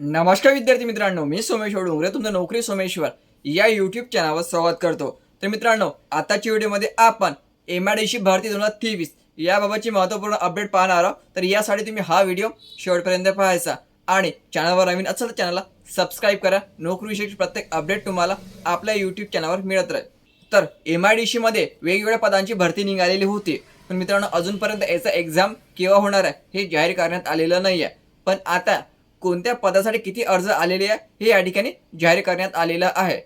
नमस्कार विद्यार्थी मित्रांनो मी सोमेश्वर डोंगरे तुमचं नोकरी सोमेश्वर या यूट्यूब चॅनलवर स्वागत करतो. तर मित्रांनो आताच्या व्हिडिओमध्ये आपण एम आय डी सी भरती दोन हजार तेवीस याबाबतची महत्त्वपूर्ण अपडेट पाहणार आहोत. तर यासाठी तुम्ही हा व्हिडिओ शेवटपर्यंत पाहायचा आणि चॅनलवर नवीन असेल तर चॅनलला सबस्क्राईब करा. नोकरीविषयी प्रत्येक अपडेट तुम्हाला आपल्या यूट्यूब चॅनलवर मिळत राहील. तर एम आय डी सीमध्ये वेगवेगळ्या पदांची भरती निघालेली होती. पण मित्रांनो अजूनपर्यंत याचा एक्झाम केव्हा होणार आहे हे जाहीर करण्यात आलेलं नाही आहे पण आता कोणत्या पदासाठी किती अर्ज आलेले आहे हे या ठिकाणी जाहीर करण्यात आलेलं आहे.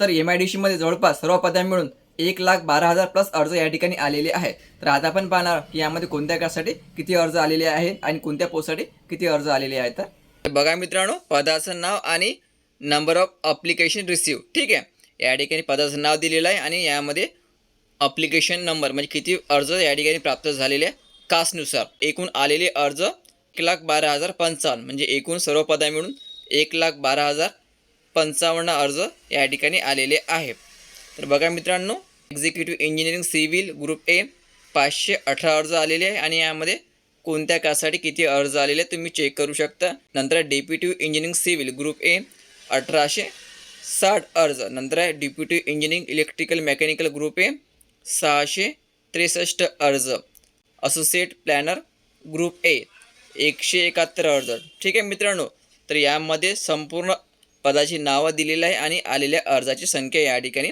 तर एम आय डी सीमध्ये जवळपास सर्व पदा मिळून एक लाख बारा हजार प्लस अर्ज या ठिकाणी आलेले आहे. तर आता आपण पाहणार की यामध्ये कोणत्या कासाठी किती अर्ज आलेले आहेत आणि कोणत्या पोस्टसाठी किती अर्ज आलेले आहेत तर. बघा मित्रांनो पदाचं नाव आणि नंबर ऑफ अप्लिकेशन रिसीव ठीक आहे? या ठिकाणी पदाचं नाव दिलेलं आहे आणि यामध्ये अप्लिकेशन नंबर म्हणजे किती अर्ज या ठिकाणी प्राप्त झालेले आहे. कास्टनुसार एकूण आलेले अर्ज एक लाख बारा हजार पंचावन्न म्हणजे एकूण सर्व पदा मिळून एक लाख बारा हजार पंचावन्न अर्ज या ठिकाणी आलेले आहे तर बघा मित्रांनो executive engineering civil group A पाचशे अठरा अर्ज आलेले आहे आणि यामध्ये कोणत्या कासाठी किती अर्ज आलेले तुम्ही चेक करू शकता. नंतर deputy engineering civil group A अठराशे साठ अर्ज. नंतर आहे deputy engineering electrical mechanical group A सहाशे त्रेसष्ट अर्ज. असोसिएट प्लॅनर ग्रुप ए एकशे एकाहत्तर अर्ज. ठीक आहे मित्रांनो तर यामध्ये संपूर्ण पदाची नावं दिलेली आहे आणि आलेल्या अर्जाची संख्या या ठिकाणी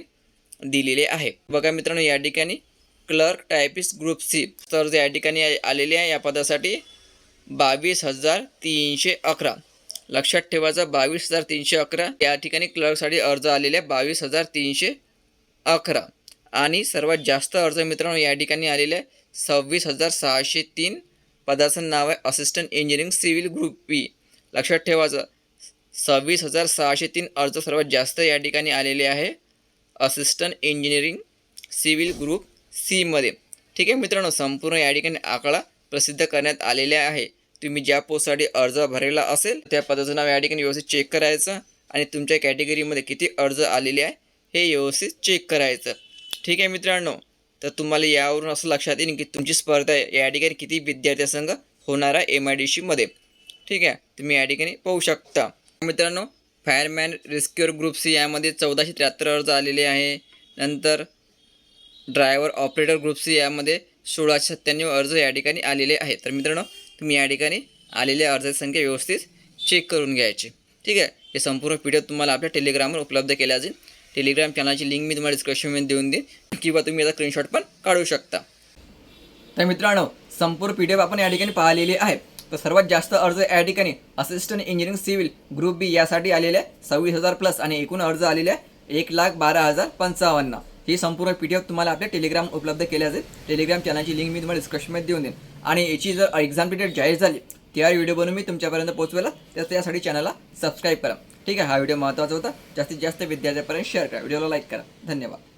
दिलेली आहे. बघा मित्रांनो या ठिकाणी क्लर्क टायपिस्ट ग्रुप सी तर या ठिकाणी आलेले आहे. या पदासाठी बावीस हजार तीनशे अकरा. लक्षात ठेवायचं बावीस हजार तीनशे अकरा. या ठिकाणी क्लर्कसाठी अर्ज आलेले आहे बावीस हजार तीनशे अकरा. आणि सर्वात जास्त अर्ज मित्रांनो या ठिकाणी आलेले आहे सव्वीस हजार सहाशे तीन. पदाचं नाव आहे assistant engineering civil group B लक्षात ठेवायचं सव्वीस हजार सहाशे तीन अर्ज सर्वात जास्त या ठिकाणी आलेले आहे असिस्टंट इंजिनिअरिंग सिव्हिल ग्रुप सीमध्ये ठीक आहे मित्रांनो संपूर्ण या ठिकाणी आकडा प्रसिद्ध करण्यात आलेला आहे. तुम्ही ज्या पोस्टसाठी अर्ज भरलेला असेल त्या पदाचं नाव या ठिकाणी व्यवस्थित चेक करायचं आणि तुमच्या कॅटेगरीमध्ये किती अर्ज आलेले आहे हे व्यवस्थित चेक करायचं. ठीक आहे मित्रांनो तर तुम्हाला यावरून असं लक्षात येईल की तुमची स्पर्धा या ठिकाणी किती विद्यार्थ्यासंघ होणार आहे एम आय डी सीमध्ये ठीक आहे? तुम्ही या ठिकाणी पाहू शकता. मित्रांनो फायरमॅन रेस्क्युअर ग्रुप सी यामध्ये चौदाशे त्र्याहत्तर अर्ज आलेले आहे. नंतर ड्रायव्हर ऑपरेटर ग्रुप सी यामध्ये सोळाशे सत्त्याण्णव अर्ज या ठिकाणी आलेले आहेत. तर मित्रांनो तुम्ही या ठिकाणी आलेल्या अर्जाची संख्या व्यवस्थित चेक करून घ्यायची. ठीक आहे? हे संपूर्ण पी डी एफ तुम्हाला आपल्या टेलिग्रामवर उपलब्ध केल्या जाईल टेलिग्राम चॅनलची लिंक मी तुम्हाला डिस्क्रिप्शनमध्ये देऊन देईन. किंवा तुम्ही याचा स्क्रीनशॉट पण काढू शकता. तर मित्रांनो संपूर्ण पी डी एफ आपण या ठिकाणी पाहिलेली आहे. तर सर्वात जास्त अर्ज या ठिकाणी assistant engineering civil group B यासाठी आलेले आहे. सव्वीस हजार प्लस आणि एकूण अर्ज आलेले आहे. एक लाख बारा हजार पंचावन्न. ही संपूर्ण पी डी एफ तुम्हाला आपल्या टेलिग्राम उपलब्ध केल्या जाईल टेलिग्राम चॅनलची लिंक मी तुम्हाला डिस्क्रिप्शनमध्ये देऊन देईन. आणि याची जर एक्झाम डेट जाहीर झाली त्या व्हिडिओ बनवून मी तुमच्यापर्यंत पोहोचवेला. तर त्यासाठी चॅनलला सबस्क्राईब करा. ठीक आहे हा व्हिडिओ महत्त्वाचा होता. जास्तीत जास्त विद्यार्थ्यांपर्यंत शेअर करा. व्हिडिओला लाईक करा. धन्यवाद.